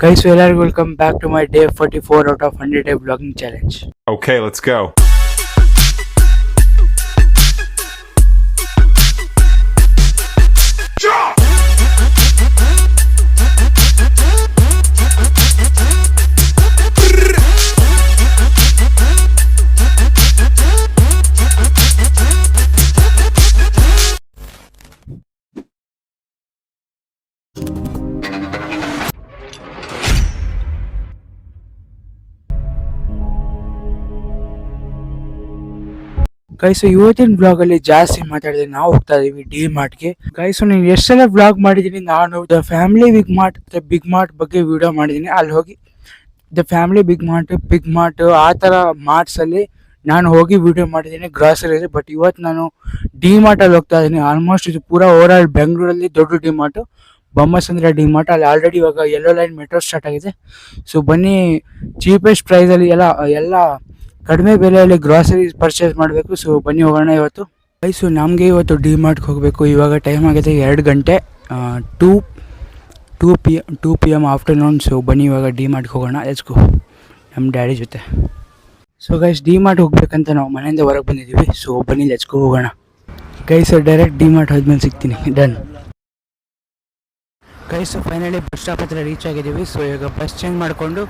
Guys, hello, welcome back to my day 44 out of 100 day vlogging challenge. Okay, let's go. Guys ಇವತ್ತಿನ blog ಅಲ್ಲಿ ಜಾಸ್ತಿ ಮಾತಾಡಿದ್ರೆ ನಾವು ಹೋಗ್ತಾ ಇದೀವಿ ಡಿ ಮಾರ್ಟ್ಗೆ ಗೈಸು ನೀನು ಎಷ್ಟೆಲ್ಲ ಬ್ಲಾಗ್ ಮಾಡಿದೀನಿ? ನಾನು the family big mart the big mart ಬಗ್ಗೆ ವಿಡಿಯೋ ಮಾಡಿದೀನಿ. ಅಲ್ಲಿ ಹೋಗಿ the family big mart big mart ಆ ಥರ ಮಾರ್ಟ್ಸ್ ಅಲ್ಲಿ ನಾನು ಹೋಗಿ ವಿಡಿಯೋ ಮಾಡಿದ್ದೀನಿ ಗ್ರಾಸರಿ ಬಟ್ ಇವತ್ತು ನಾನು ಡಿ ಮಾರ್ಟಲ್ಲಿ ಹೋಗ್ತಾ ಇದ್ದೀನಿ ಆಲ್ಮೋಸ್ಟ್ ಇದು ಪೂರಾ ಓವರ್ ಆಲ್ ಬೆಂಗಳೂರಲ್ಲಿ ದೊಡ್ಡ DMart Bommasandra D mart ಅಲ್ಲಿ ಆಲ್ರೆಡಿ ಇವಾಗ ಯೆಲ್ಲೋ ಲೈನ್ ಮೆಟ್ರೋ ಸ್ಟಾರ್ಟ್ ಆಗಿದೆ. ಸೊ ಬನ್ನಿ ಚೀಪೆಸ್ಟ್ ಪ್ರೈಸಲ್ಲಿ ಎಲ್ಲ ಎಲ್ಲ ಕಡಿಮೆ ಬೆಲೆಯಲ್ಲಿ ಗ್ರಾಸರಿ ಪರ್ಚೇಸ್ ಮಾಡಬೇಕು. ಸೊ ಬನ್ನಿ ಹೋಗೋಣ ಇವತ್ತು. ಸೊ ನಮಗೆ ಇವತ್ತು ಡಿ ಮಾರ್ಟ್ಗೆ ಹೋಗಬೇಕು. ಇವಾಗ ಟೈಮ್ ಆಗಿದೆ ಎರಡು ಗಂಟೆ two two P two P M afternoon so ಬನ್ನಿ ಇವಾಗ ಡಿ ಮಾರ್ಟ್ಗೆ ಹೋಗೋಣ. ಗೋ ನಮ್ಮ ಡ್ಯಾಡಿ ಜೊತೆ. ಸೊ ಗೈಸ್ ಡಿ ಮಾರ್ಟ್ ಹೋಗ್ಬೇಕಂತ ನಾವು ಮನೆಯಿಂದ ಹೊರಗೆ ಬಂದಿದ್ದೀವಿ. ಸೊ ಬನ್ನಿ ಗೋ ಹೋಗೋಣ. ಗೈಸ್ ಡೈರೆಕ್ಟ್ ಡಿ ಮಾರ್ಟ್ ಹೋದ್ಮೇಲೆ ಸಿಗ್ತೀನಿ. Done guys finally bus stop ಹತ್ರ ರೀಚ್ ಆಗಿದ್ದೀವಿ. ಸೊ ಈಗ ಬಸ್ ಚೇಂಜ್ ಮಾಡಿಕೊಂಡು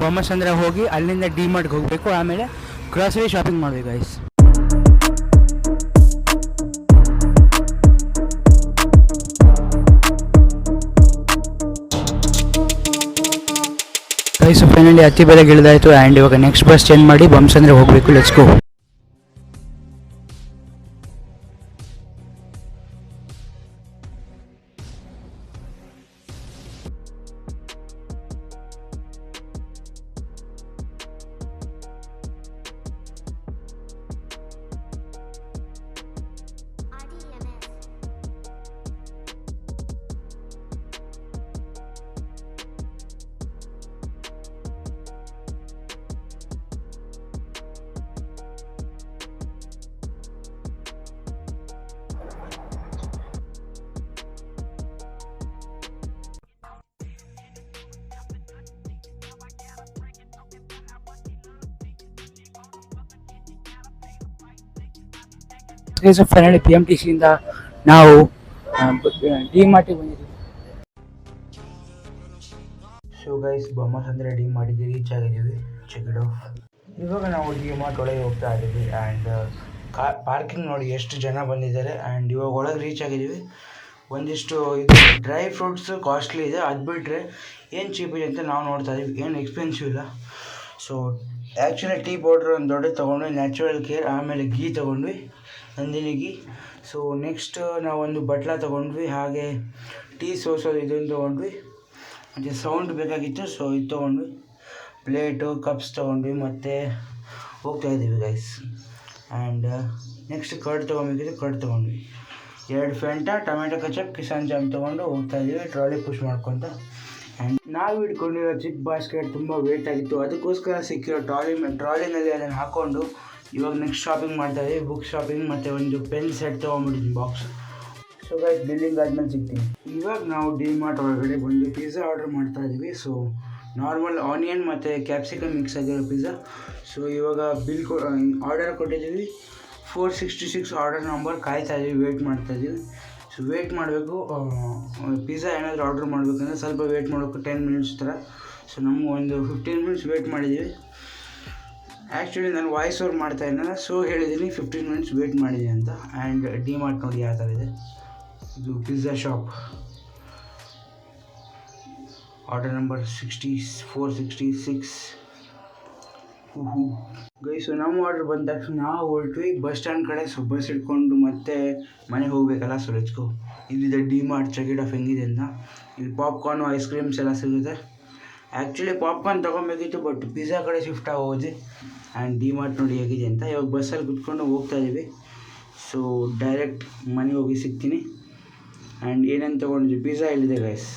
ಬೊಮ್ಮಸಂದ್ರ ಹೋಗಿ ಅಲ್ಲಿಂದ ಡಿ ಮಾರ್ಟ್ಗೆ ಹೋಗಬೇಕು. ಆಮೇಲೆ ಗ್ರಾಸರಿ ಶಾಪಿಂಗ್ ಮಾಡಬೇಕು ಗೈಸ್ ಗೈಸ್ ಫೈನಲಿ ಹತ್ತಿ ಬೆಲೆಗೆ ಇಳಿದಾಯಿತು ಆ್ಯಂಡ್ ಇವಾಗ ನೆಕ್ಸ್ಟ್ ಬಸ್ ಚೇಂಜ್ ಮಾಡಿ ಬೊಮ್ಮಸಂದ್ರ ಹೋಗಬೇಕು let's go guys finally P M T ಸಿಯಿಂದ ನಾವು ಡಿ ಬಂದಿದ್ದೀವಿ. ಸೊ ಗೈಸ್ ಬೊಮ್ಮಸ್ ಅಂದರೆ ಡಿ ಮಾರ್ಟಿಗೆ ರೀಚ್ ಆಗಿದ್ದೀವಿ. ಚೆಕ್ ಆಫ್ ಇವಾಗ ನಾವು ಡಿ ಮಾರ್ಟ್ ಒಳಗೆ ಹೋಗ್ತಾ ಇದ್ದೀವಿ ಆ್ಯಂಡ್ ಪಾರ್ಕಿಂಗ್ ನೋಡಿ ಎಷ್ಟು ಜನ ಬಂದಿದ್ದಾರೆ ಆ್ಯಂಡ್ ಇವಾಗ ಒಳಗೆ ರೀಚ್ ಆಗಿದ್ದೀವಿ. ಒಂದಿಷ್ಟು ಇದು ಡ್ರೈ ಫ್ರೂಟ್ಸ್ ಕಾಸ್ಟ್ಲಿ ಇದೆ. ಅದು ಬಿಟ್ಟರೆ ಏನು ಚೀಪ್ ಇದೆ ಅಂತ ನಾವು ನೋಡ್ತಾ ಇದ್ದೀವಿ. ಏನು ಎಕ್ಸ್ಪೆನ್ಸಿವ್ ಇಲ್ಲ. ಸೊ ಆ್ಯಕ್ಚುಲಿ ಟೀ ಪೌಡ್ರ್ ಒಂದು ದೊಡ್ಡ ತೊಗೊಂಡ್ವಿ ನ್ಯಾಚುರಲ್ ಕೇರ್ ಆಮೇಲೆ ಗೀ ತೊಗೊಂಡ್ವಿ. ನಂದಿನಿ ಗೀ ಸೊ ನೆಕ್ಸ್ಟ್ ನಾವೊಂದು ಬಟ್ಲ ತೊಗೊಂಡ್ವಿ, ಹಾಗೆ ಟೀ ಸೋಸೋದು ಇದನ್ನು ತೊಗೊಂಡ್ವಿ. ಮತ್ತು ಸೌಂಡ್ ಬೇಕಾಗಿತ್ತು ಸೊ ಇದು ತೊಗೊಂಡ್ವಿ. ಪ್ಲೇಟು ಕಪ್ಸ್ ತೊಗೊಂಡ್ವಿ, ಮತ್ತು ಹೋಗ್ತಾ ಇದ್ದೀವಿ ಗೈಸ್ ಆ್ಯಂಡ್ ನೆಕ್ಸ್ಟ್ ಕರ್ಡ್ ತೊಗೊಬೇಕಿದ್ರೆ ಕರ್ಡ್ ತೊಗೊಂಡ್ವಿ. ಎರಡು Fanta tomato ketchup Kissan jam ತೊಗೊಂಡು ಹೋಗ್ತಾ ಇದ್ದೀವಿ ಟ್ರಾಲಿ ಪುಷ್ ಮಾಡ್ಕೊತ. ಆ್ಯಂಡ್ ನಾವು ಇಟ್ಕೊಂಡಿರೋ ಚಿಕ್ಕ ಬಾಸ್ಕೆಟ್ ತುಂಬ ವೇಟ್ ಆಗಿತ್ತು. ಅದಕ್ಕೋಸ್ಕರ ಸಿಕ್ಕಿರೋ ಟ್ರಾಲಿ ಟ್ರಾಲಿನಲ್ಲಿ ಅದನ್ನು ಹಾಕ್ಕೊಂಡು ಇವಾಗ ನೆಕ್ಸ್ಟ್ ಶಾಪಿಂಗ್ ಮಾಡ್ತಾ ಇದ್ದೀವಿ ಬುಕ್ ಶಾಪಿಂಗ್ ಮತ್ತು ಒಂದು ಪೆನ್ ಸೆಟ್ ತೊಗೊಂಡ್ಬಿಟ್ಟಿದ್ದೀನಿ ಬಾಕ್ಸ್ ಸೊ ಗೈಸ್ ಬಿಲ್ಲಿಂಗ್ ಆದ್ಮೇಲೆ ಸಿಗ್ತೀನಿ. ಇವಾಗ ನಾವು ಡಿ ಮಾರ್ಟ್ ಒಳಗಡೆ ಬಂದು ಪಿಜ್ಜಾ ಆರ್ಡರ್ ಮಾಡ್ತಾ ಇದ್ದೀವಿ. ಸೊ ನಾರ್ಮಲ್ ಆನಿಯನ್ ಮತ್ತು ಕ್ಯಾಪ್ಸಿಕಮ್ ಮಿಕ್ಸ್ ಆಗಿರೋ ಪಿಜ್ಜಾ ಸೊ ಇವಾಗ ಬಿಲ್ ಕೊ ಆರ್ಡರ್ ಕೊಟ್ಟಿದ್ದೀವಿ. Four sixty six order number ಕಾಯ್ತಾ ಇದ್ದೀವಿ ವೇಟ್ ಮಾಡ್ತಾ ಇದ್ದೀವಿ. ಸೊ ವೇಟ್ ಮಾಡಬೇಕು ಪಿಜ್ಜಾ ಏನಾದರೂ ಆರ್ಡರ್ ಮಾಡಬೇಕಂದ್ರೆ ಸ್ವಲ್ಪ ವೇಟ್ ಮಾಡಬೇಕು ಟೆನ್ ಮಿನಿಟ್ಸ್ ಥರ. ಸೊ ನಮ್ಗೆ ಒಂದು ಫಿಫ್ಟೀನ್ ಮಿನಿಟ್ಸ್ ವೇಟ್ ಮಾಡಿದ್ದೀವಿ. ಆ್ಯಕ್ಚುಲಿ ನಾನು ವಾಯ್ಸ್ ಓವರ್ ಮಾಡ್ತಾ ಇದ್ದಲ್ಲ ಸೊ ಹೇಳಿದ್ದೀನಿ ಫಿಫ್ಟೀನ್ ಮಿನಿಟ್ಸ್ ವೇಟ್ ಮಾಡಿದೆ ಅಂತ. ಆ್ಯಂಡ್ ಡಿ ಮಾರ್ಟ್ ನೋಡಿ ಯಾವ ಥರ ಇದೆ. ಇದು pizza shop order number sixty four sixty six guys ನಮ್ಮ ಆರ್ಡ್ರ್ ಬಂದ ತಕ್ಷಣ ನಾವು ಹೊರಟ್ವಿ. ಬಸ್ ಸ್ಟ್ಯಾಂಡ್ ಕಡೆ ಸೊ ಬಸ್ ಹಿಡ್ಕೊಂಡು ಮತ್ತೆ ಮನೆಗೆ ಹೋಗ್ಬೇಕಲ್ಲ ಸೊ ಲೆಚ್ಕೋ ಇಲ್ಲಿದೆ ಡಿ ಮಾರ್ಟ್ ಚೆಕಿಟ್ ಆಫ್ ಹೆಂಗಿದೆ ಅಂತ. ಇಲ್ಲಿ ಪಾಪ್ಕಾರ್ನು ಐಸ್ ಕ್ರೀಮ್ಸ್ ಎಲ್ಲ ಸಿಗುತ್ತೆ. ಆ್ಯಕ್ಚುಲಿ ಪಾಪ್ಕಾರ್ನ್ ತೊಗೊಬೇಕಿತ್ತು ಬಟ್ ಪಿಜ್ಜಾ ಕಡೆ ಶಿಫ್ಟ್ ಆಗೋದು ಆ್ಯಂಡ್ ಡಿ ಮಾರ್ಟ್ ನೋಡಿ ಹೇಗಿದೆ ಅಂತ. ಇವಾಗ ಬಸ್ಸಲ್ಲಿ ಕುತ್ಕೊಂಡು ಹೋಗ್ತಾ ಇದ್ದೀವಿ. ಸೊ ಡೈರೆಕ್ಟ್ ಮನೆಗೆ ಹೋಗಿ ಸಿಗ್ತೀನಿ. ಆ್ಯಂಡ್ ಏನೇನು ತೊಗೊಂಡಿದ್ವಿ? ಪಿಜ್ಜಾ ಇಲ್ಲಿದೆ guys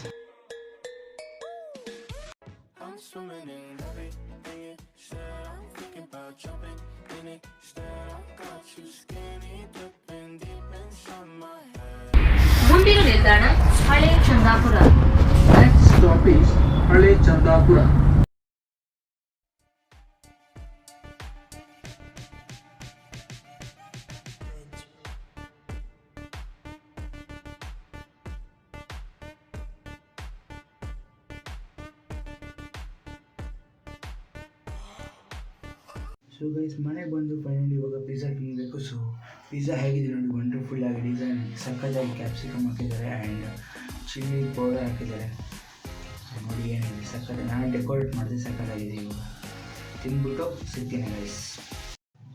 I'm swimming in everything you said. I'm thinking about jumping in it. Instead, I got you skinny dipping deep inside my head. ಮುಂದಿನ ನಿಲ್ದಾಣ ಹಳೆ ಚಂದಾಪುರ ಸೊ ಆಫೀಸ್ ಹಳೆ ಚಂದಾಪುರ ಸೊ ಗೈಸ್ ಮನೆಗೆ ಬಂದು ಫೈನಲಿ ಇವಾಗ ಪಿಜ್ಜಾ ತಿನ್ನಬೇಕು ಸೊ ಪಿಜ್ಜಾ ಹೇಗಿದೆ ನೋಡಿ ವಂಡರ್ಫುಲ್ ಆಗಿ ಡಿಸೈನ್ ಸಕ್ಕತ್ತಾಗಿ ಕ್ಯಾಪ್ಸಿಕಮ್ ಹಾಕಿದ್ದಾರೆ ಆ್ಯಂಡ್ ಚಿಲ್ಲಿ ಪೌಡರ್ ಹಾಕಿದ್ದಾರೆ ಸೊ ನೋಡಿ, ಏನಿದೆ, ಸಕ್ಕರೆ. ನಾನು ಡೆಕೋರೇಟ್ ಮಾಡಿದೆ ಸಕ್ಕತ್ತಾಗಿದೆ ಇವಾಗ. ತಿಂದ್ಬಿಟ್ಟು ಸಿಗ್ತೀನಿ ಗೈಸ್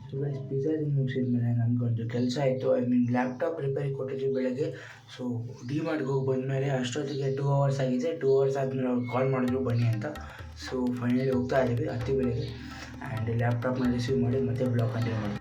ಸೊ ಗೈಸ್ ಪಿಜ್ಜಾ ತಿಂದು ಮುಗಿಸಿದ್ಮೇಲೆ ನನಗೊಂದು ಕೆಲಸ ಆಯಿತು. ಐ ಮೀನ್ ಲ್ಯಾಪ್ಟಾಪ್ ರಿಪೇರಿ ಕೊಟ್ಟಿದ್ವಿ ಬೆಳಗ್ಗೆ. ಸೊ ಡಿ ಮಾಡ್ಗೆ ಹೋಗಿ ಬಂದಮೇಲೆ ಅಷ್ಟೊತ್ತಿಗೆ ಟೂ ಅವರ್ಸ್ ಆಗಿದೆ. ಟೂ ಅವರ್ಸ್ ಆದಮೇಲೆ ಅವ್ರು ಕಾಲ್ ಮಾಡಿದ್ರು, ಬನ್ನಿ ಅಂತ. ಸೊ ಫೈನಲಿ ಹೋಗ್ತಾ ಇದ್ದೀವಿ, ಹತ್ತಿ ಬೆಳಗ್ಗೆ. ಆ್ಯಂಡ್ ಲ್ಯಾಪ್ಟಾಪ್ನ ರಿಸೀವ್ ಮಾಡಿ ಮತ್ತೆ ಬ್ಲಾಕ್ ಕಂಟಿನ್ಯೂ ಮಾಡಿ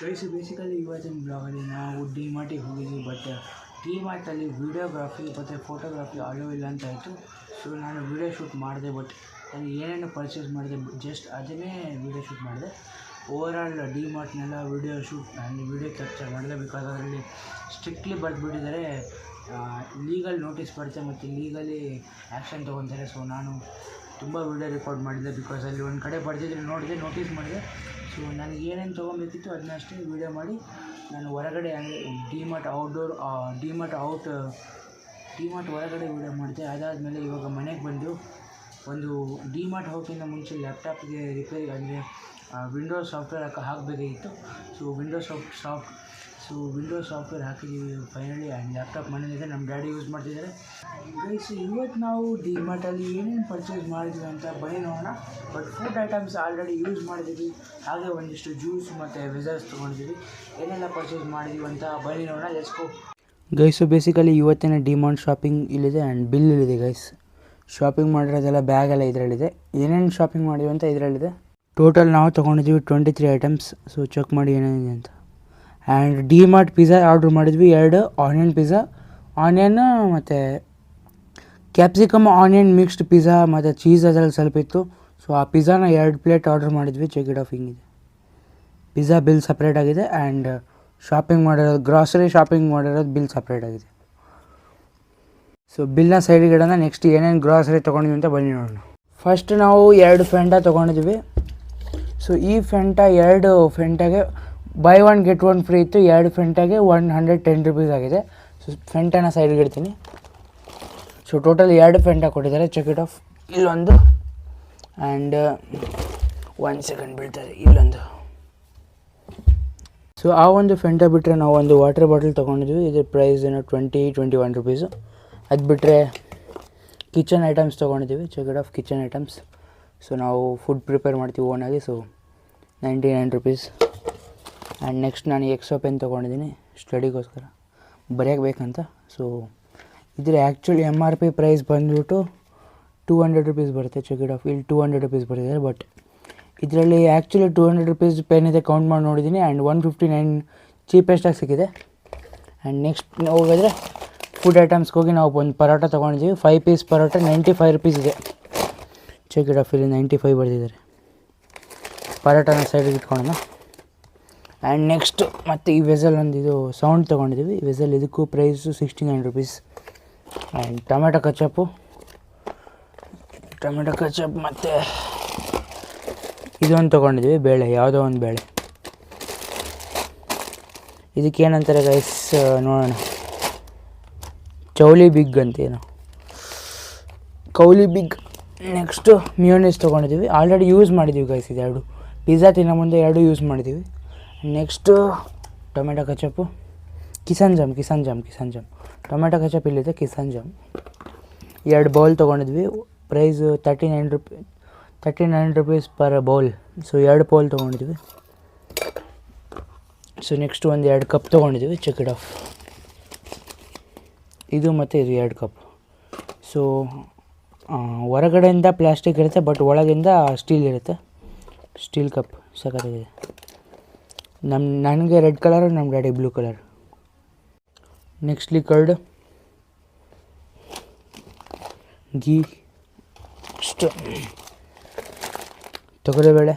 ಗೈಸ್ ಬೇಸಿಕಲಿ ಇವತ್ತಿನ ಬ್ಲಾಗಲ್ಲಿ ನಾವು ಡಿ ಮಾರ್ಟಿಗೆ ಹೋಗಿದ್ವಿ ಬಟ್ ಡಿ ಮಾರ್ಟಲ್ಲಿ ವೀಡಿಯೋಗ್ರಾಫಿ ಮತ್ತು ಫೋಟೋಗ್ರಾಫಿ ಅಲೋ ಇಲ್ಲ ಅಂತ ಆಯಿತು. ಸೊ ನಾನು ವೀಡಿಯೋ ಶೂಟ್ ಮಾಡಿದೆ ಬಟ್ ನಾನು ಏನೇನು ಪರ್ಚೇಸ್ ಮಾಡಿದೆ ಜಸ್ಟ್ ಅದನ್ನೇ ವೀಡಿಯೋ ಶೂಟ್ ಮಾಡಿದೆ. ಓವರಾಲ್ ಡಿ ಮಾರ್ಟ್ನೆಲ್ಲ ವೀಡಿಯೋ ಶೂಟ್ ನಾನು ವೀಡಿಯೋ ಕ್ಯಾಪ್ಚರ್ ಮಾಡಿದೆ. ಬಿಕಾಸ್ ಅದರಲ್ಲಿ ಸ್ಟ್ರಿಕ್ಟ್ಲಿ ಬರೆದ್ಬಿಟ್ಟಿದ್ದಾರೆ ಲೀಗಲ್ ನೋಟಿಸ್ ಬರುತ್ತೆ ಮತ್ತು ಲೀಗಲಿ ಆ್ಯಕ್ಷನ್ ತೊಗೊತಾರೆ. ಸೊ ನಾನು ತುಂಬ ವೀಡಿಯೋ ರೆಕಾರ್ಡ್ ಮಾಡಿದೆ. ಬಿಕಾಸ್ ಅಲ್ಲಿ ಒಂದು ಕಡೆ ಬರೆದಿದ್ರೆ ನೋಡಿದೆ ನೋಟಿಸ್ ಮಾಡಿದೆ. ಸೊ ನನಗೆ ಏನೇನು ತೊಗೊಬೇಕಿತ್ತು ಅದನ್ನ ಅಷ್ಟೇ ವೀಡಿಯೋ ಮಾಡಿ ನಾನು ಹೊರಗಡೆ ಅಂದರೆ ಡಿಮಾರ್ಟ್ ಔಟ್ಡೋರ್ ಡಿಮಾರ್ಟ್ ಔಟ್ ಡಿಮಾರ್ಟ್ ಹೊರಗಡೆ ವೀಡಿಯೋ ಮಾಡಿದೆ. ಅದಾದಮೇಲೆ ಇವಾಗ ಮನೆಗೆ ಬಂದು ಒಂದು ಡಿಮಾರ್ಟ್ ಹೋಗೋಕ್ಕಿಂತ ಮುಂಚೆ ಲ್ಯಾಪ್ಟಾಪ್ಗೆ ರಿಪೇರಿ ಅಂದರೆ ವಿಂಡೋಸ್ ಸಾಫ್ಟ್ವೇರ್ ಹಾಕಿ ಹಾಕಬೇಕಾಗಿತ್ತು. So Windows soft soft so window software ಹಾಕಿದ್ದೀವಿ ಫೈನಲಿ ಆ್ಯಂಡ್ ಲ್ಯಾಪ್ಟಾಪ್ ಮನೇಲಿದೆ ನಮ್ಮ ಡ್ಯಾಡಿ ಯೂಸ್ ಮಾಡ್ತಿದ್ದಾರೆ. ಗೈಸ್ ಇವತ್ತು ನಾವು ಡಿಮಾರ್ಟಲ್ಲಿ ಏನೇನು ಪರ್ಚೇಸ್ ಮಾಡಿದ್ವಿ ಅಂತ ಬನ್ನಿ ನೋಡೋಣ. But food items already use ಮಾಡಿದ್ದೀವಿ. ಹಾಗೆ ಒಂದಿಷ್ಟು ಜ್ಯೂಸ್ ಮತ್ತು ವೆಸರ್ಸ್ ತೊಗೊಂಡಿದ್ದೀವಿ. ಏನೆಲ್ಲ ಪರ್ಚೇಸ್ ಮಾಡಿದ್ದೀವಿ ಅಂತ ಬನ್ನಿ ನೋಡೋಣ. ಲೆಸ್ಕೊ ಗೋ ಗೈಸು ಬೇಸಿಕಲಿ ಇವತ್ತಿನ ಡಿಮಾಂಡ್ ಶಾಪಿಂಗ್ ಇಲ್ಲಿದೆ ಆ್ಯಂಡ್ ಬಿಲ್ ಇಲ್ಲಿದೆ ಗೈಸ್ ಶಾಪಿಂಗ್ ಮಾಡಿರೋದೆಲ್ಲ ಬ್ಯಾಗೆಲ್ಲ ಇದರಲ್ಲಿದೆ. ಏನೇನು ಶಾಪಿಂಗ್ ಮಾಡಿದ್ವಿ ಅಂತ ಇದರಲ್ಲಿದೆ. ಟೋಟಲ್ ನಾವು ತೊಗೊಂಡಿದ್ದೀವಿ twenty three items so check ಮಾಡಿ ಏನೇನಿದೆ ಅಂತ. And D mart pizza order ಮಾಡಿದ್ವಿ. ಎರಡು ಆನಿಯನ್ ಪಿಜ್ಜಾ ಆನಿಯನ್ ಮತ್ತು ಕ್ಯಾಪ್ಸಿಕಮ್ ಆನಿಯನ್ ಮಿಕ್ಸ್ಡ್ ಪಿಝಾ ಮತ್ತು ಚೀಸ್ ಅದರಲ್ಲಿ ಸ್ವಲ್ಪ ಇತ್ತು. ಸೊ ಆ ಪಿಜ್ಜಾನ ಎರಡು ಪ್ಲೇಟ್ ಆರ್ಡ್ರ್ ಮಾಡಿದ್ವಿ. ಚೆಕ್ ಇಟ್ ಆಫ್ ಹಿಂಗಿದೆ. ಪಿಜ್ಜಾ ಬಿಲ್ ಸಪ್ರೇಟ್ ಆಗಿದೆ ಆ್ಯಂಡ್ ಶಾಪಿಂಗ್ ಮಾಡಿರೋದು ಗ್ರಾಸರಿ ಶಾಪಿಂಗ್ ಮಾಡಿರೋದು ಬಿಲ್ ಸಪ್ರೇಟ್ ಆಗಿದೆ. ಸೊ ಬಿಲ್ನ ಸೈಡಿಗೆ ಇಡೋಣ. ನೆಕ್ಸ್ಟ್ ಏನೇನು ಗ್ರಾಸರಿ ತೊಗೊಂಡಿದ್ವಿ ಅಂತ ಬನ್ನಿ ನೋಡೋಣ. ಫಸ್ಟ್ ನಾವು ಎರಡು ಫೆಂಟ ತೊಗೊಂಡಿದ್ವಿ. ಸೊ ಈ ಫೆಂಟ ಎರಡು ಫೆಂಟಾಗೆ buy one get one free ಇತ್ತು, ಎರಡು ಫೆಂಟಾಗೆ ಒನ್ ಹಂಡ್ರೆಡ್ ಟೆನ್ ರುಪೀಸ್ ಆಗಿದೆ. ಸೊ ಫೆಂಟನ ಸೈಡ್ಗೆ ಇಡ್ತೀನಿ. ಸೊ ಟೋಟಲ್ ಎರಡು ಫೆಂಟ ಕೊಟ್ಟಿದ್ದಾರೆ. ಚೆಕ್ ಇಟ್ ಆಫ್ ಇಲ್ಲೊಂದು. ಆ್ಯಂಡ್ ಒನ್ ಸೆಕೆಂಡ್ ಬೀಳ್ತಾರೆ ಇಲ್ಲೊಂದು. ಸೊ ಆ ಒಂದು ಫೆಂಟ ಬಿಟ್ಟರೆ ನಾವು ಒಂದು ವಾಟರ್ ಬಾಟಲ್ ತೊಗೊಂಡಿದ್ವಿ. ಇದ್ರ ಪ್ರೈಸ್ ಏನೋ ಟ್ವೆಂಟಿ ಟ್ವೆಂಟಿ ಒನ್ ರುಪೀಸು ಅದು ಬಿಟ್ಟರೆ ಕಿಚನ್ ಐಟಮ್ಸ್ ತೊಗೊಂಡಿದ್ದೀವಿ check it off kitchen items so ನಾವು ಫುಡ್ ಪ್ರಿಪೇರ್ ಮಾಡ್ತೀವಿ ಓನಾಗಿ so ninety nine rupees and next ನಾನು ಎಕ್ಸೋ ಪೆನ್ ತೊಗೊಂಡಿದ್ದೀನಿ ಸ್ಟಡಿಗೋಸ್ಕರ ಬರೆಯೋಕೆ ಬೇಕಂತ. ಸೊ ಇದ್ರ actually M R P price ಬಂದುಬಿಟ್ಟು ಟೂ ಹಂಡ್ರೆಡ್ ರುಪೀಸ್ ಬರುತ್ತೆ ಚೆಕ್ ಇಟ್ ಆಫ್ ಇಲ್ಲಿ ಟೂ ಹಂಡ್ರೆಡ್ ರುಪೀಸ್ ಬರ್ತಿದ್ದಾರೆ ಬಟ್ ಇದರಲ್ಲಿ actually two hundred rupees pen ಇದೆ ಕೌಂಟ್ ಮಾಡಿ ನೋಡಿದ್ದೀನಿ. ಆ್ಯಂಡ್ ಒನ್ ಫಿಫ್ಟಿ ನೈನ್ ಚೀಪೆಸ್ಟಾಗಿ ಸಿಕ್ಕಿದೆ. ಆ್ಯಂಡ್ ನೆಕ್ಸ್ಟ್ ಹೋಗಿದ್ರೆ ಫುಡ್ ಐಟಮ್ಸ್ಗೆ ಹೋಗಿ ನಾವು ಒಂದು ಪರೋಟ ತೊಗೊಂಡಿದ್ದೀವಿ. Five piece parotta ninety five rupees ಇದೆ. ಚೆಕ್ ಇಟ್ ಆಫ್ ಇಲ್ಲಿ ನೈಂಟಿ ಫೈವ್ ಬರ್ತಿದ್ದಾರೆ ಪರೋಟನ ಸೈಡಿಗೆ ಇಟ್ಕೊಳ್ಳೋಣ. ಆ್ಯಂಡ್ ನೆಕ್ಸ್ಟ್ ಮತ್ತು ಈ ವೆಸಲ್ ಒಂದು ಇದು ಸೌಂಡ್ ತೊಗೊಂಡಿದ್ದೀವಿ ಈ ವೆಸಲ್ ಇದಕ್ಕೂ price sixty nine rupees and tomato ketchup tomato ketchup ಮತ್ತು ಇದೊಂದು ತೊಗೊಂಡಿದ್ವಿ, ಬೇಳೆ, ಯಾವುದೋ ಒಂದು ಬೇಳೆ. ಇದಕ್ಕೆ ಏನಂತಾರೆ ಗೈಸ್ ನೋಡೋಣ. ಚೌಲಿ ಬಿಗ್ ಅಂತೇನು. ಕೌಲಿ ಬಿಗ್ ನೆಕ್ಸ್ಟು ಮಿಯೋನೀಸ್ ತೊಗೊಂಡಿದ್ದೀವಿ ಆಲ್ರೆಡಿ ಯೂಸ್ ಮಾಡಿದ್ದೀವಿ ಗೈಸ್ ಇದೆರಡು. ಪಿಜ್ಜಾ ತಿನ್ನೋ ಮುಂದೆ ಎರಡು ಯೂಸ್ ಮಾಡಿದ್ದೀವಿ next tomato ketchup. Kissan jam Kissan jam Kissan jam. Tomato ketchup ಇಲ್ಲಿದೆ, ಕಿಸಾನ್ ಜಾಮ್. ಎರಡು bowl ತೊಗೊಂಡಿದ್ವಿ. Price thirty nine rupee, thirty nine rupees per bowl. So, ಎರಡು ಬೌಲ್ ತೊಗೊಂಡಿದ್ವಿ. ಸೊ, ನೆಕ್ಸ್ಟ್ ಒಂದು ಎರಡು ಕಪ್ ತೊಗೊಂಡಿದ್ವಿ ಚೆಕ್ ಇಟ್ ಆಫ್ ಇದು ಮತ್ತು ಇದು ಎರಡು ಕಪ್. ಸೊ ಹೊರಗಡೆಯಿಂದ ಪ್ಲಾಸ್ಟಿಕ್ ಇರುತ್ತೆ, ಬಟ್ ಒಳಗಿಂದ ಸ್ಟೀಲ್ ಇರುತ್ತೆ. ಸ್ಟೀಲ್ ಕಪ್ ಸಖತ್ತಾಗಿದೆ. ನಮ್ಮ ನನಗೆ ರೆಡ್ ಕಲರ್ ನಮ್ಮ daddy blue colour. Nextly curd ghee ಅಷ್ಟು. ತೊಗರಿಬೇಳೆ.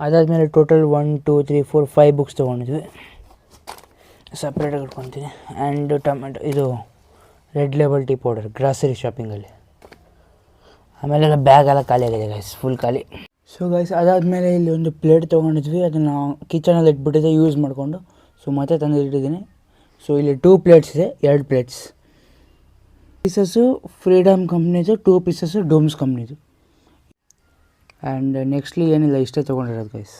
ಅದಾದಮೇಲೆ total one two three four five books ತೊಗೊಂಡಿದ್ವಿ. ಸಪ್ರೇಟಾಗಿ ಇಟ್ಕೊತೀನಿ. ಆ್ಯಂಡ್ ಟೊಮೆಟೊ ಇದು Red Label tea powder grocery ಶಾಪಿಂಗಲ್ಲಿ ಆಮೇಲೆಲ್ಲ ಬ್ಯಾಗ್ ಎಲ್ಲ ಖಾಲಿ ಆಗಿದೆ ಗೈಸ್ ಫುಲ್ ಖಾಲಿ. ಸೊ ಗೈಸ್ ಅದಾದಮೇಲೆ ಇಲ್ಲಿ ಒಂದು ಪ್ಲೇಟ್ ತೊಗೊಂಡಿದ್ವಿ. ಅದನ್ನು ಕಿಚನಲ್ಲಿ ಇಟ್ಬಿಟ್ಟಿದೆ ಯೂಸ್ ಮಾಡಿಕೊಂಡು. ಸೊ ಮತ್ತೆ ತಂದು ಇಟ್ಟಿದ್ದೀನಿ ಸೊ ಇಲ್ಲಿ ಟೂ ಪ್ಲೇಟ್ಸ್ ಇದೆ, ಎರಡು ಪ್ಲೇಟ್ಸ್ ಪೀಸಸ್ಸು ಫ್ರೀಡಮ್ ಕಂಪ್ನಿದು ಟೂ ಪೀಸಸ್ಸು ಡೋಮ್ಸ್ ಕಂಪ್ನಿದು ಆ್ಯಂಡ್ ನೆಕ್ಸ್ಟ್ಲಿ ಏನಿಲ್ಲ, ಇಷ್ಟೇ ತೊಗೊಂಡಿರೋದು ಗೈಸ್